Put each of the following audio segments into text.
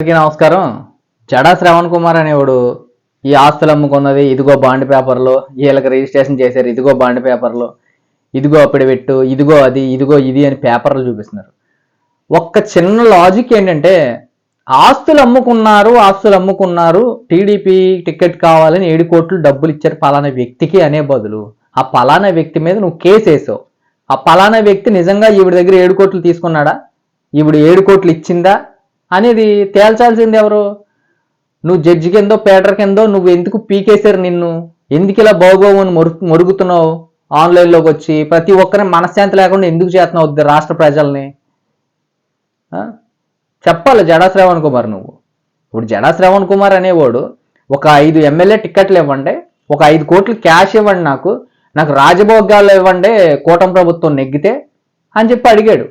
అందరికీ నమస్కారం. జడా శ్రవణ్ కుమార్ అనేవాడు ఈ ఆస్తులు అమ్ముకున్నది ఇదిగో బాండ్ పేపర్లో వీళ్ళకి రిజిస్ట్రేషన్ చేశారు ఇదిగో బాండ్ పేపర్లో ఇదిగో అప్పుడు పెట్టు ఇదిగో అది ఇదిగో ఇది అని పేపర్లు చూపిస్తున్నారు. ఒక్క చిన్న లాజిక్ ఏంటంటే ఆస్తులు అమ్ముకున్నారు ఆస్తులు అమ్ముకున్నారు టీడీపీ టికెట్ కావాలని ఏడు కోట్లు డబ్బులు ఇచ్చారు పలానా వ్యక్తికి అనే బదులు. ఆ పలానా వ్యక్తి మీద నువ్వు కేసు వేసావు. ఆ పలానా వ్యక్తి నిజంగా ఈవిడ దగ్గర ఏడు కోట్లు తీసుకున్నాడా? ఈవిడ ఏడు కోట్లు ఇచ్చిందా? అనేది తేల్చాల్సింది ఎవరు? నువ్వు జడ్జి కిందో పేటర్ కిందో నువ్వు ఎందుకు పీకేశారు నిన్ను? ఎందుకు ఇలా బాగోవు అని మొరు మొరుగుతున్నావు? ఆన్లైన్లోకి వచ్చి ప్రతి ఒక్కరిని మనశ్శాంతి లేకుండా ఎందుకు చేస్తున్నావు వద్దు రాష్ట్ర ప్రజల్ని? చెప్పాలి జడా శ్రవణ్ కుమార్ నువ్వు. ఇప్పుడు జడా శ్రవణ్ కుమార్ అనేవాడు ఒక ఐదు ఎమ్మెల్యే టిక్కెట్లు ఇవ్వండి ఒక ఐదు కోట్లు క్యాష్ ఇవ్వండి నాకు నాకు రాజభోగాలు ఇవ్వండి కూటమి ప్రభుత్వం నెగ్గితే అని చెప్పి అడిగాడు.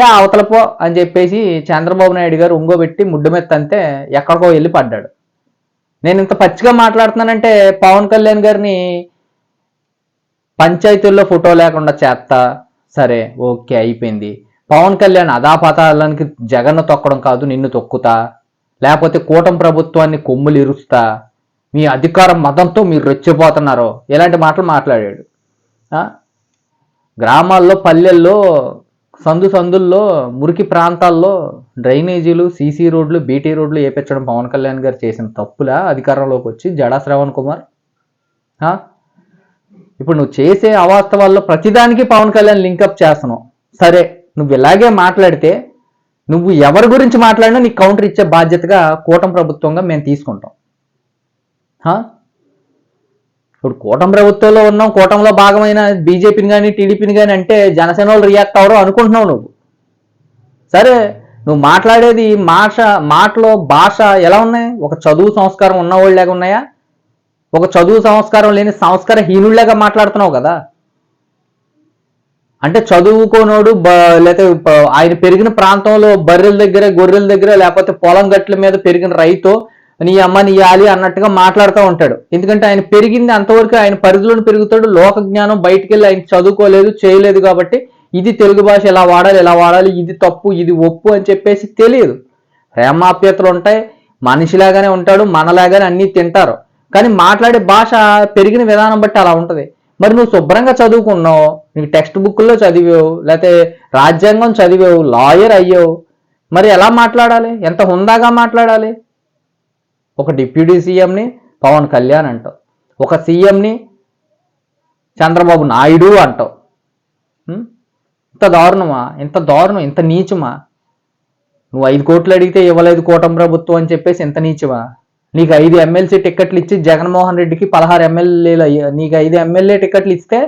చా అవతలపో అని చెప్పేసి చంద్రబాబు నాయుడు గారు ఉంగోబెట్టి ముడ్డు ఎక్కడికో వెళ్ళి పడ్డాడు. నేను ఇంత పచ్చిగా మాట్లాడుతున్నానంటే పవన్ కళ్యాణ్ గారిని పంచాయతీల్లో ఫోటో లేకుండా చేస్తా? సరే ఓకే అయిపోయింది. పవన్ కళ్యాణ్ అదాపతాలకి జగన్ను తొక్కడం కాదు నిన్ను తొక్కుతా. లేకపోతే కూటమి ప్రభుత్వాన్ని కొమ్ములు ఇరుస్తా. మీ అధికారం మతంతో మీరు రెచ్చిపోతున్నారు. ఇలాంటి మాటలు మాట్లాడాడు. గ్రామాల్లో పల్లెల్లో సందు సందుల్లో మురికి ప్రాంతాల్లో డ్రైనేజీలు సీసీ రోడ్లు బీటీ రోడ్లు వేపించడం పవన్ కళ్యాణ్ గారు చేసిన తప్పులా అధికారంలోకి వచ్చి జడా శ్రవణ్ కుమార్. ఇప్పుడు నువ్వు చేసే అవాస్తవాల్లో ప్రతిదానికి పవన్ కళ్యాణ్ లింకప్ చేస్తున్నావు. సరే నువ్వు ఇలాగే మాట్లాడితే నువ్వు ఎవరి గురించి మాట్లాడినా నీకు కౌంటర్ ఇచ్చే బాధ్యతగా కూటమి ప్రభుత్వంగా మేము తీసుకుంటాం. ఇప్పుడు కూటమి ప్రభుత్వంలో ఉన్నాం కూటమిలో భాగమైన బీజేపీని కానీ టీడీపీని కానీ అంటే జనసేన వాళ్ళు రియాక్ట్ అవరు అనుకుంటున్నావు నువ్వు. సరే నువ్వు మాట్లాడేది మాష మాటలో భాష ఎలా ఉన్నాయి? ఒక చదువు సంస్కారం ఉన్నవాళ్ళలాగా ఉన్నాయా? ఒక చదువు సంస్కారం లేని సంస్కార హీనుళ్ళగా మాట్లాడుతున్నావు కదా. అంటే చదువుకోనోడు బ- లేకపోతే ఆయన పెరిగిన ప్రాంతంలో బర్రెల దగ్గర గొర్రెల దగ్గర లేకపోతే పొలం గట్ల మీద పెరిగిన రైతు నీ అమ్మ నీ యాలి అన్నట్టుగా మాట్లాడుతూ ఉంటాడు. ఎందుకంటే ఆయన పెరిగింది అంతవరకు ఆయన పరిధిలోని పెరుగుతాడు. లోక జ్ఞానం బయటికి వెళ్ళి ఆయన చదువుకోలేదు చేయలేదు కాబట్టి ఇది తెలుగు భాష ఎలా వాడాలి ఎలా వాడాలి ఇది తప్పు ఇది ఒప్పు అని చెప్పేసి తెలియదు. ప్రేమాప్యతలు ఉంటాయి. మనిషిలాగానే ఉంటాడు మనలాగానే అన్నీ తింటారు. కానీ మాట్లాడే భాష పెరిగిన విధానం బట్టి అలా ఉంటుంది. మరి నువ్వు శుభ్రంగా చదువుకున్నావు నీకు టెక్స్ట్ బుక్లో చదివావు లేకపోతే రాజ్యాంగం చదివావు లాయర్ అయ్యావు. మరి ఎలా మాట్లాడాలి? ఎంత హుందాగా మాట్లాడాలి? ఒక డిప్యూటీ సీఎంని పవన్ కళ్యాణ్ అంటావు ఒక సీఎంని చంద్రబాబు నాయుడు అంటావు ఇంత దారుణమా? ఇంత దారుణం? ఇంత నీచమా? నువ్వు ఐదు కోట్లు అడిగితే ఇవ్వలేదు కూటమి ప్రభుత్వం అని చెప్పేసి ఎంత నీచమా? నీకు ఐదు ఎమ్మెల్సీ టిక్కెట్లు ఇచ్చి జగన్మోహన్ రెడ్డికి పదహారు ఎమ్మెల్యేలు అయ్యే నీకు ఐదు ఎమ్మెల్యే టిక్కెట్లు ఇస్తే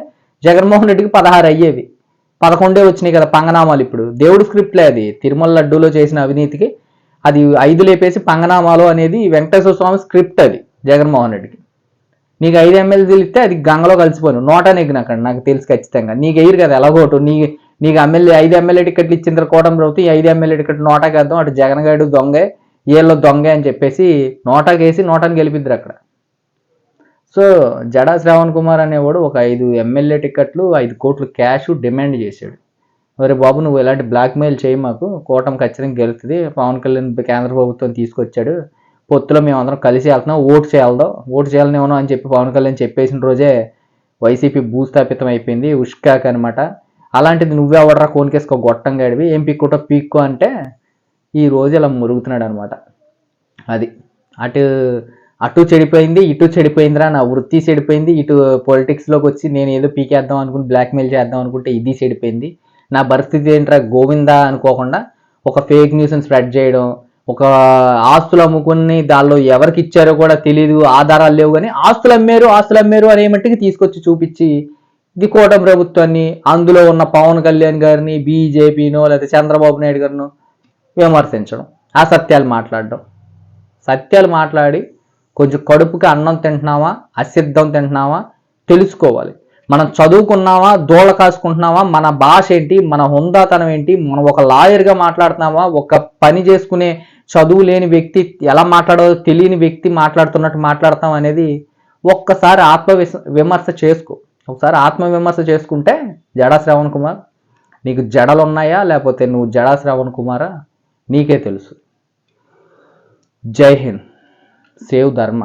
జగన్మోహన్ రెడ్డికి పదహారు అయ్యేవి. పదకొండే వచ్చినాయి కదా పంగనామాలు ఇప్పుడు. దేవుడు స్క్రిప్ట్లే అది. తిరుమల లడ్డూలో చేసిన అవినీతికి అది ఐదు లేపేసి పంగనామాలు అనేది వెంకటేశ్వర స్వామి స్క్రిప్ట్ అది జగన్మోహన్ రెడ్డికి. నీకు ఐదు ఎమ్మెల్యేలు ఇస్తే అది గంగలో కలిసిపోను. నోటా నెగ్గిన అక్కడ నాకు తెలుసు ఖచ్చితంగా. నీకు ఎయ్యరు కదా ఎలాగోటు. నీ నీకు ఎమ్మెల్యే ఐదు ఎమ్మెల్యే టికెట్లు ఇచ్చిన తర్వాత ప్రభుత్వం ఈ ఐదు ఎమ్మెల్యే టికెట్ నోటాకి వేద్దాం అటు జగన్ గారు దొంగే ఏళ్ళు దొంగే అని చెప్పేసి నోటాకి వేసి నోటాని గెలిపిద్దరు అక్కడ. సో జడా శ్రావణ్ కుమార్ అనేవాడు ఒక ఐదు ఎమ్మెల్యే టికెట్లు ఐదు కోట్లు క్యాష్ డిమాండ్ చేశాడు. మరి బాబు నువ్వు ఇలాంటి బ్లాక్మెయిల్ చేయి మాకు. కూటమి ఖచ్చితంగా గెలుస్తుంది. పవన్ కళ్యాణ్ కేంద్ర ప్రభుత్వం తీసుకొచ్చాడు. పొత్తులో మేమందరం కలిసి వెళ్తున్నాం. ఓటు చేయాలదో? ఓటు చేయాలనేమో అని చెప్పి పవన్ కళ్యాణ్ చెప్పేసిన రోజే వైసీపీ భూస్థాపితం అయిపోయింది. ఉష్కాక్ అనమాట అలాంటిది నువ్వే ఎవడరా కోనికేసుకో గొట్టం గడివి ఏం పిక్కుటో పీక్కో అంటే ఈ రోజు ఇలా మురుగుతున్నాడు అనమాట అది. అటు అటు చెడిపోయింది ఇటు చెడిపోయిందిరా నా వృత్తి చెడిపోయింది ఇటు పొలిటిక్స్లోకి వచ్చి నేను ఏదో పీకేద్దాం అనుకుని బ్లాక్మెయిల్ చేద్దాం అనుకుంటే ఇది చెడిపోయింది. నా పరిస్థితి ఏంట్రా గోవిందా అనుకోకుండా ఒక ఫేక్ న్యూస్ని స్ప్రెడ్ చేయడం ఒక ఆస్తులు అమ్ముకుని దానిలో ఎవరికి ఇచ్చారో కూడా తెలియదు ఆధారాలు లేవు కానీ ఆస్తులు అమ్మారు ఆస్తులు అమ్మారు అనే మట్టికి తీసుకొచ్చి చూపించి ఇది కూటమి ప్రభుత్వాన్ని అందులో ఉన్న పవన్ కళ్యాణ్ గారిని బీజేపీనో లేదా చంద్రబాబు నాయుడు గారినో విమర్శించడం ఆ సత్యాలు మాట్లాడడం. సత్యాలు మాట్లాడి కొంచెం కడుపుకి అన్నం తింటున్నావా అసిద్ధం తింటున్నావా తెలుసుకోవాలి. మనం చదువుకున్నావా దోళ కాసుకుంటున్నావా మన భాష ఏంటి మన హుందాతనం ఏంటి మనం ఒక లాయర్గా మాట్లాడుతున్నావా ఒక పని చేసుకునే చదువు లేని వ్యక్తి ఎలా మాట్లాడాలో తెలియని వ్యక్తి మాట్లాడుతున్నట్టు మాట్లాడతాం అనేది ఒక్కసారి ఆత్మ విమర్శ చేసుకో. ఒకసారి ఆత్మ విమర్శ చేసుకుంటే జడా శ్రవణ్ కుమార్ నీకు జడలు ఉన్నాయా లేకపోతే నువ్వు జడా శ్రవణ్ కుమారా? నీకే తెలుసు. జై హింద్. సేవ్ ధర్మ.